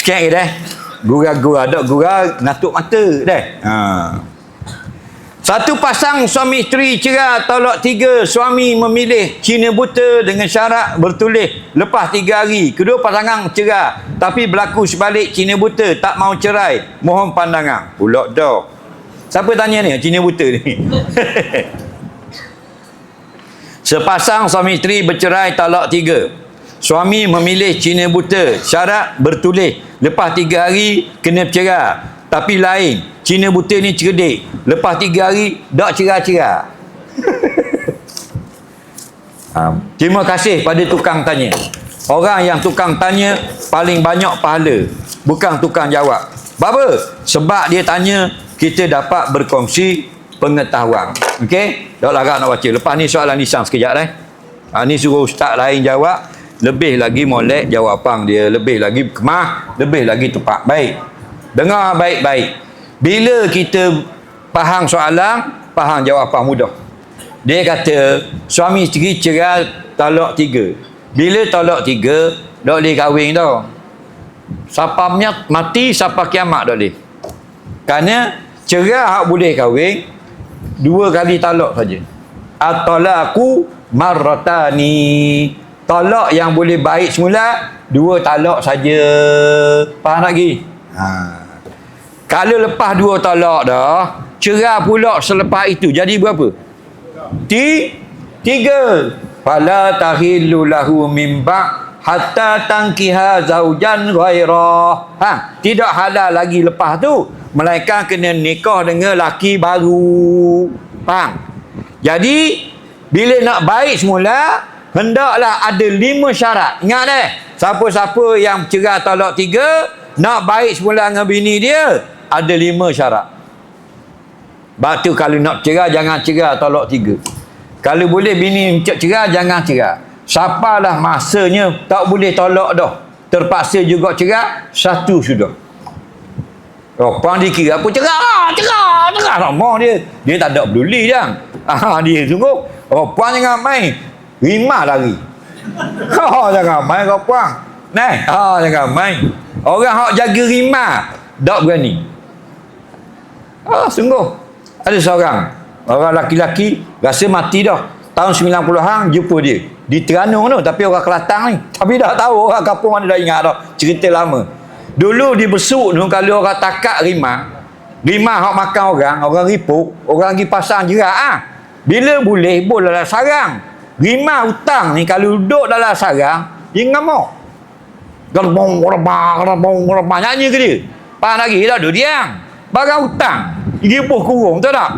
Sikit lagi dah. Gura-gura. Dok gura ngatuk mata dah. Ha. Satu pasang suami isteri cerai tolak tiga. Suami memilih Cina buta dengan syarat bertulis lepas tiga hari. Kedua pasangan cerai. Tapi berlaku sebalik Cina buta tak mau cerai. Mohon pandangan. Pulak dah. Siapa tanya ni? Cina buta ni. Sepasang suami isteri bercerai talak tiga. Suami memilih Cina buta. Syarat bertulis. Lepas tiga hari, kena bercerai. Tapi lain. Cina buta ni cerdik. Lepas tiga hari, tak cerai-cerai. ha, terima kasih pada tukang tanya. Orang yang tukang tanya, paling banyak pahala. Bukan tukang jawab. Apa? Sebab dia tanya, kita dapat berkongsi pengetahuan. Okey? Tak larat nak baca. Lepas ni soalan lisan sekejap eh. Ha, ni suruh ustaz lain jawab. Lebih lagi molek jawapan dia. Lebih lagi kemah. Lebih lagi tepat. Baik. Dengar baik-baik. Bila kita faham soalan, faham jawapan mudah. Dia kata, suami isteri cerai talak tiga. Bila talak tiga, tak boleh kahwin tau. Siapa mati, siapa kiamat tak boleh. Kerana cerai hak boleh kahwin, dua kali talak saja. At-talaku marratani. Talak yang boleh baik semula, dua talak saja. Faham lagi? Ha. Kalau lepas dua talak dah, cerai pula selepas itu. Jadi berapa? Ti tiga. Fala tahillu lahu min ba' hatta tankiha zaujan ghairah. Ha, tidak halal lagi lepas tu. Melainkan kena nikah dengan laki baru. Faham? Jadi, bila nak baik semula, hendaklah ada lima syarat. Ingat deh, siapa-siapa yang cerai talak tiga, nak baik semula dengan bini dia, ada lima syarat. Batu kalau nak cerai, jangan cerai talak tiga. Kalau boleh bini cek cerai, jangan cerai. Siapalah masanya tak boleh tolak dah. Terpaksa juga cerai, satu sudah. Ropang dikira apa cerai, cerai. Sama dia. Dia tak ada peduli jang. Ah, dia sungguh. Ropang jangan main. Rima lari. Ha, jangan main ropang. Nah, ha, jangan main. Orang hak jaga rima, tak berani. Ah, sungguh. Ada seorang. Orang laki-laki rasa mati dah. Tahun 90-an jumpa dia. Di Terengganu tu. Tapi orang Kelantan ni. Tapi dah tahu orang kampung mana dah ingat dah. Cerita lama. Dulu di Besuk tu kalau orang takak rima. Rima hak makan orang. Orang ripuk. Orang pergi pasang jerak ah. Bila boleh boleh dalam sarang. Rima hutang ni kalau duduk dalam sarang. Dia ngamuk. Gerbong, gerbang, gerbong, gerbang. Nyanyi ke dia? Faham lagi tak? Dia diam. Barang hutang. Ribuh kurung. Tahu tak?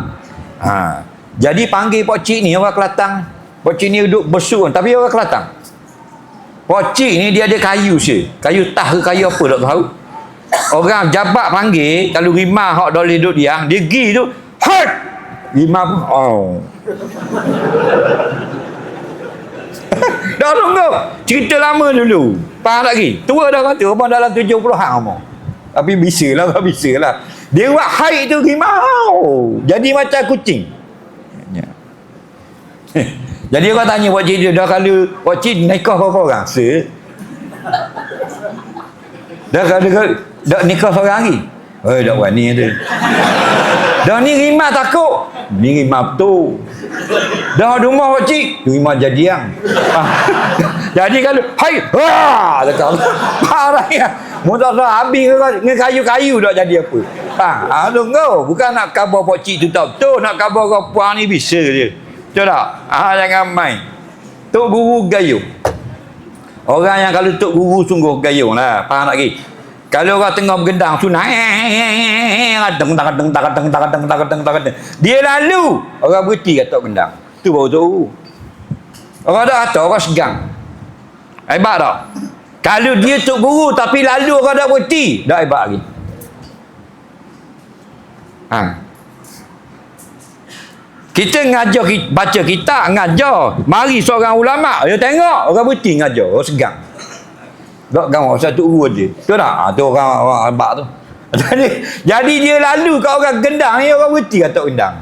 Ha. Jadi panggil Pak Cik ni orang Kelantan. Pak Cik ni duduk besuk tapi orang Kelantan. Pak Cik ni dia ada kayu je. Kayu tah ke kayu apa tak tahu. Orang jabat panggil kalau rimah hak boleh duduk diam, dia pergi tu, hot. Rimah pun oh. Dah tunggu. Cerita lama dulu. Faham tak lagi? Tua dah kata apa dalam 70-an apa. Tapi bisa lah, bisa lah. Dia buat haid tu rimau. Jadi macam kucing. Ya. Jadi orang tanya Cik dia, dah kalau Pak Cik nikah berapa orang? Se. Dah kalau dah nikah seorang lagi? Oh, dah berani tu. Dah ni rimah takut. Ni rimah betul. Dah ada rumah Pak Cik. Rimah jadiang. Jadi kalau, hai, wah, dekat. Parah ya. Mudah dah habis dengan kayu-kayu dah jadi apa. Ha, ha tunggu. Bukan nak khabar Pak Cik tu tak betul. Nak khabar kau puan ni bisa je. Betul tak? Ha, jangan main. Tok Guru gayung. Orang yang kalau Tok Guru sungguh gayung lah. Faham tak lagi? Kalau orang tengah bergendang sunat. Dia lalu. Orang berhenti kat Tok Gendang. Tu baru Guru. Orang dah kata orang segang. Hebat tak? Kalau dia Tok Guru tapi lalu orang dah berhenti. Dah hebat lagi. Ha. Kita ngajar baca kita ngajar. Mari seorang ulama dia tengok orang berhenti ngajar, orang segang. Tak gaul satu guru je. Betul tak? Ha, tu orang orang abak tu. Jadi, jadi dia lalu kat orang gendang ni orang berhenti kat tok gendang.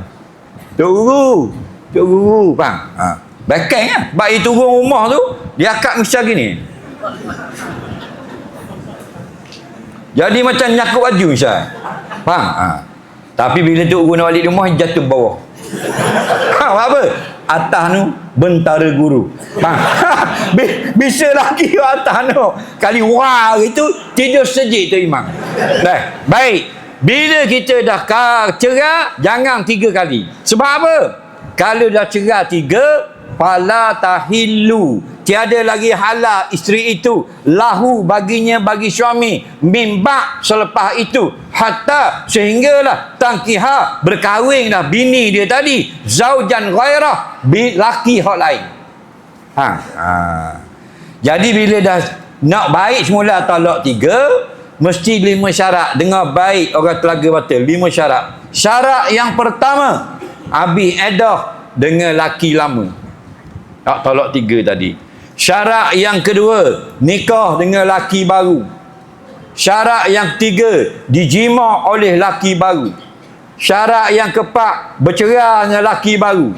Tok guru. Tok guru, faham? Ha. Bakang kan? Baik turun rumah tu, dia akak macam gini. Jadi macam nyakup baju Ustaz. Faham? Ha. Tapi bila tu guna balik rumah jatuh bawah. Faham apa? Atas tu bentara guru. Bi- Bisa lagi atas tu. Kali wah itu tidur sejik tu imam. Dah. Baik. Bila kita dah cerak jangan tiga kali. Sebab apa? Kalau dah cerak tiga fala tahillu tiada lagi halal isteri itu lahu baginya bagi suami mimba selepas itu hatta sehinggalah tangkiha berkahwin dah bini dia tadi zaujan ghairah laki hak lain ha, ha. jadi bila dah nak baik semula talak tiga mesti lima syarat dengar baik orang telaga batal lima syarat syarat yang pertama habis edah dengan laki lama tak tolak tiga tadi. Syarat yang kedua, nikah dengan laki baru. Syarat yang ketiga, dijima oleh laki baru. Syarat yang keempat, bercerai dengan laki baru.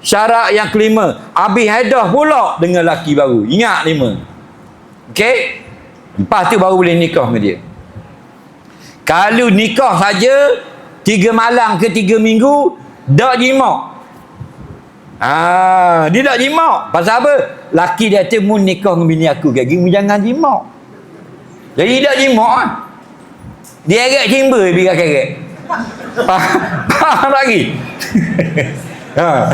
Syarat yang kelima, habis hadah pula dengan laki baru. Ingat lima. Okey? Lepas tu baru boleh nikah dengan dia. Kalau nikah saja, tiga malam ke tiga minggu, dak jima. Ah, dia tak jima. Pasal apa? Laki dia tu mu nikah dengan bini aku kayak gini jangan jima. Jadi tak jima kan. Dia agak cimber dia keret. Faham lagi? ha.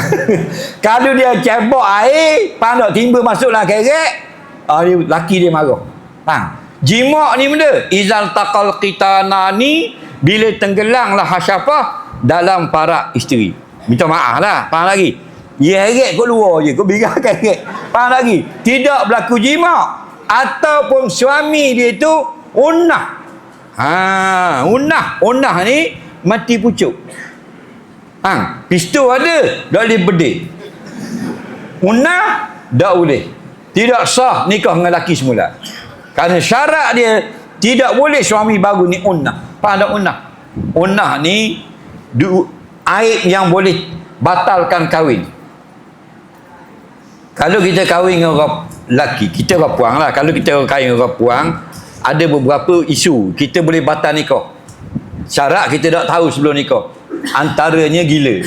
Kalau dia cebok air, pandok timba masuklah keret, ah, dia, laki dia marah. Faham? Jima ni benda. Izal taqal qitanani bila tenggelanglah hasyafah dalam para isteri. Minta maaf lah. Faham lagi? Ya heret kot luar je. Kau bigar heret. Faham lagi? Tidak berlaku jima. Ataupun suami dia tu unah. Ha, unah. Unah ni mati pucuk. Ha, pistol ada. Tak boleh bedek. Unah, tak boleh. Tidak sah nikah dengan lelaki semula. Kerana syarat dia, tidak boleh suami baru ni unah. Tak unah? Unah ni, du, aib yang boleh batalkan kahwin. Kalau kita kahwin dengan orang lelaki, kita orang puang lah. Kalau kita kahwin dengan orang puang, ada beberapa isu. Kita boleh batal nikah. Syarat kita tak tahu sebelum nikah. Antaranya gila.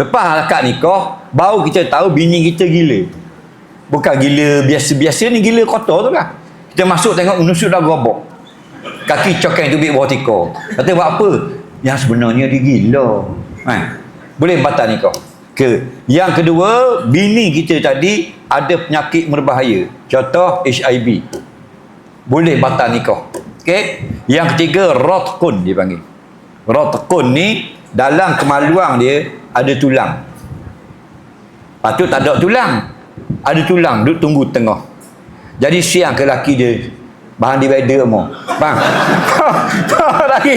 Lepas akad nikah, baru kita tahu bini kita gila. Bukan gila biasa-biasa ni, gila kotor tu lah. Kita masuk tengok nusuk dah gerobok. Kaki cokeng tu bawah tika. Kata buat apa? Yang sebenarnya dia gila. Ha. Boleh batal nikah ke? Yang kedua bini kita tadi ada penyakit berbahaya. Contoh HIV boleh batal nikah. Okey? Yang ketiga rotkun dia panggil rotkun ni dalam kemaluan dia ada tulang. Patut tak ada tulang? Ada tulang duduk tunggu tengah. Jadi siang ke laki dia bahan divider mo bang. Lagi.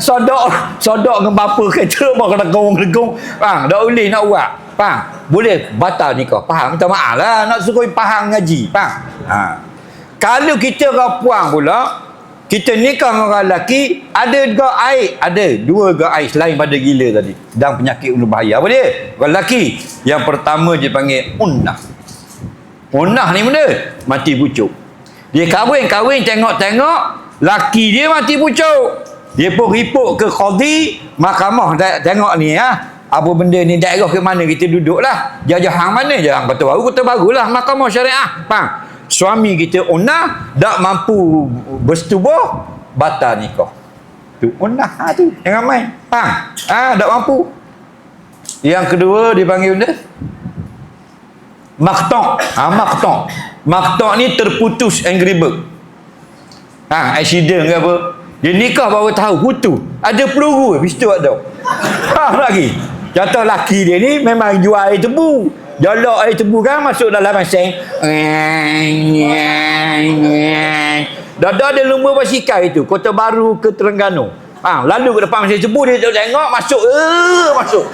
Sodok sodok dengan bapa kereta mau kena gong gong bang dak boleh nak buat. Bang boleh batal nikah faham? Minta maaf lah. Nak suruh faham ngaji. Faham ha. kalau kita orang puang pula kita nikah dengan orang lelaki ada juga air. Ada dua juga air selain pada gila tadi. Dan penyakit ulu bahaya. Apa dia? Orang lelaki. Yang pertama dia panggil unnah. Unnah ni benda. Mati pucuk dia kahwin, kahwin, tengok-tengok. Laki dia mati pucuk. Dia pun ripuk ke khadi. Mahkamah tengok ni ha. Apa benda ni daerah ke mana kita duduk lah. Jajah mana Jangan kota baru, kota baru lah. Mahkamah syariah. Faham? Suami kita unah. Tak mampu bersetubuh. Batal nikah. Tu unah ha, tu. Jangan main. Faham? Ha, tak mampu. Yang kedua dia panggil benda. Maktok. Ha, maktok. Maktok ni terputus Angry Bird. Ha, accident ke apa. Dia nikah baru tahu putu. Ada peluru, pistol ada. Faham lagi? Contoh laki dia ni memang jual air tebu. Jolok air tebu kan masuk dalam mesin. Dada ada lumba basikal itu. Kota Baru ke Terengganu. Ha, lalu ke depan mesin tebu dia tengok masuk. Uh, masuk.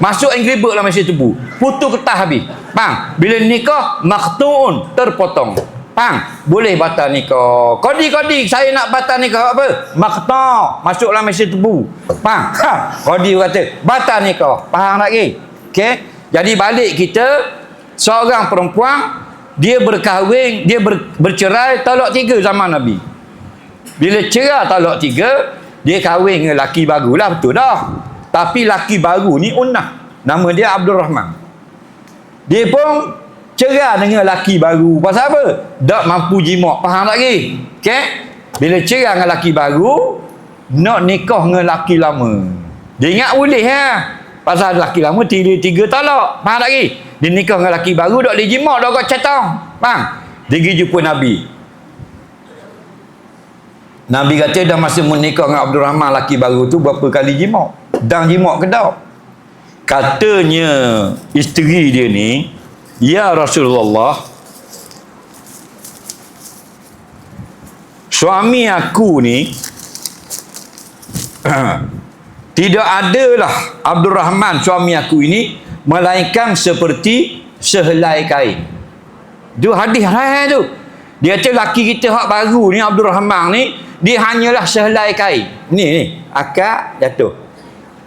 Masuk Angry Bird lah mesin tebu. Putu ketah habis. Faham? Bila nikah, maktu'un. Terpotong. Faham? Boleh batal nikah. Kodi-kodi, saya nak batal nikah apa? Makta' Masuklah mesin tebu. Faham? Ha. Kodi kata, batal nikah. Faham lagi? Okey? Jadi balik kita, seorang perempuan, dia berkahwin, dia ber, bercerai, tolak tiga zaman Nabi. Bila cerah talak tiga, dia kahwin dengan laki baru lah, betul dah. Tapi laki baru ni unah. Nama dia Abdul Rahman. Dia pun cerah dengan laki baru. Pasal apa? Tak mampu jimak. Faham tak lagi? Okay? Bila cerah dengan laki baru, nak nikah dengan laki lama. Dia ingat boleh ha? Pasal laki lama tiga, tiga talak. Faham tak lagi? Dia nikah dengan laki baru, tak boleh jimak, tak kat catang. Faham? Dia pergi jumpa Nabi. Nabi kata dah masa menikah dengan Abdul Rahman laki baru tu berapa kali jimak? Dan jimak ke tak? Katanya isteri dia ni, Ya Rasulullah, suami aku ni tidak adalah Abdul Rahman suami aku ini melainkan seperti sehelai kain. Itu hadis hai tu. Dia kata laki kita hak baru ni Abdul Rahman ni dia hanyalah sehelai kain. Ni ni akak jatuh.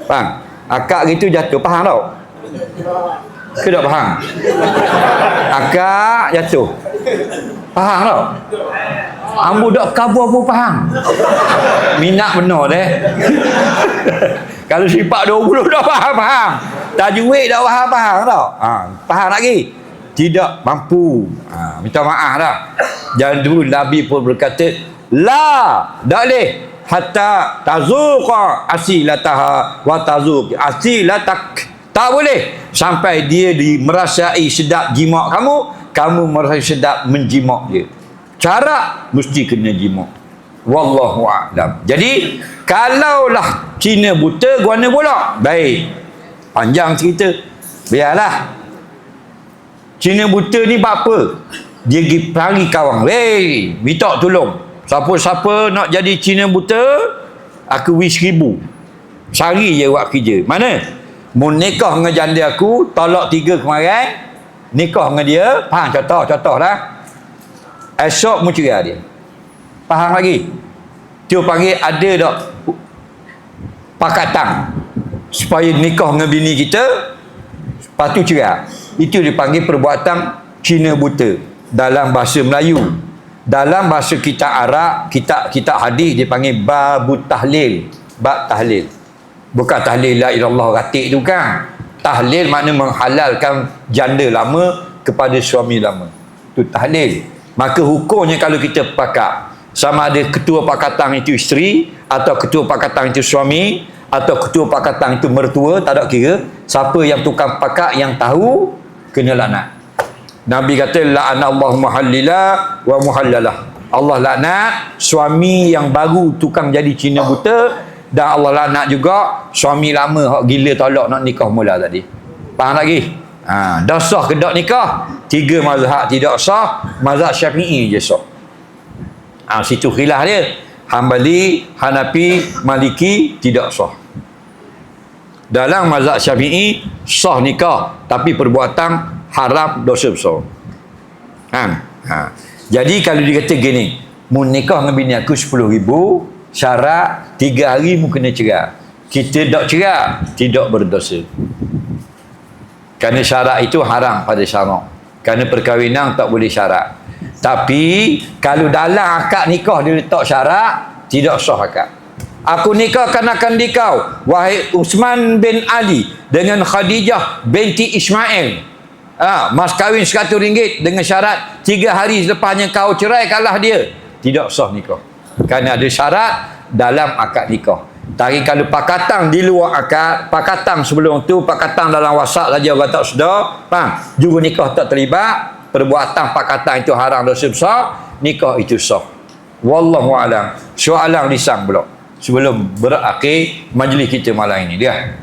Faham? Akak gitu jatuh. Faham tak? Ke tak faham? Akak jatuh. Faham tak? Ambu dak kabur pun faham. Minat benar deh. Kalau sifat 20 dah faham faham. Tajwid dah faham faham tak? Ha, faham lagi? Tidak mampu. Ha, minta maaf dah. Jangan dulu Nabi pun berkata, La, tak boleh. Hatta tazuqa asilataha wa tazuq asilatak. Tak boleh. Sampai dia di merasai sedap jimat kamu, kamu merasa sedap menjimat dia. Cara mesti kena jimat. Wallahu a'lam. Jadi, kalaulah Cina buta, guana bola. Baik. Panjang cerita. Biarlah. Cina buta ni apa? Dia pergi pergi kawang. Hei, minta tolong. Siapa-siapa nak jadi Cina buta, aku wish ribu. Sehari je buat kerja. Mana? Mau nikah dengan janda aku, tolak tiga kemarin, nikah dengan dia, faham contoh, contoh lah. Esok mu cerai dia. Faham lagi? Dia panggil ada tak pakatan supaya nikah dengan bini kita, lepas tu cerai. Itu dipanggil perbuatan Cina buta dalam bahasa Melayu. Dalam bahasa kita Arab, kita kita hadis dia panggil babut tahlil. Bab tahlil. Bukan tahlil la ilallah ratik tu kan. Tahlil makna menghalalkan janda lama kepada suami lama. Tu tahlil. Maka hukumnya kalau kita pakat sama ada ketua pakatan itu isteri atau ketua pakatan itu suami atau ketua pakatan itu mertua tak ada kira siapa yang tukang pakat yang tahu kena laknat Nabi kata la'ana Allah muhallila wa muhallalah. Allah laknat suami yang baru tukang jadi Cina buta dan Allah laknat juga suami lama hak gila tolak nak nikah mula tadi. Faham lagi? Ha, dah sah ke tak nikah? Tiga mazhab tidak sah mazhab syafi'i je sah. Ha, situ khilaf dia. Hambali, Hanafi, Maliki tidak sah. Dalam mazhab syafi'i sah nikah tapi perbuatan haram dosa besar ha. ha. jadi kalau dia kata gini mu nikah dengan bini aku 10 ribu syarat 3 hari mu kena cerai kita tak cerai tidak berdosa kerana syarat itu haram pada syarak kerana perkahwinan tak boleh syarat tapi kalau dalam akad nikah dia letak syarat tidak sah akad Aku nikahkan akan dikau wahai Utsman bin Ali dengan Khadijah binti Ismail. Ha, mas kahwin 100 ringgit dengan syarat tiga hari selepasnya kau cerai kalah dia. Tidak sah nikah. Kerana ada syarat dalam akad nikah. Tapi kalau pakatan di luar akad, pakatan sebelum tu, pakatan dalam wasak saja orang tak sedar, faham? Juga nikah tak terlibat, perbuatan pakatan itu haram dosa besar, nikah itu sah. Wallahu alam. Soalan lisang pula sebelum berakhir majlis kita malam ini dia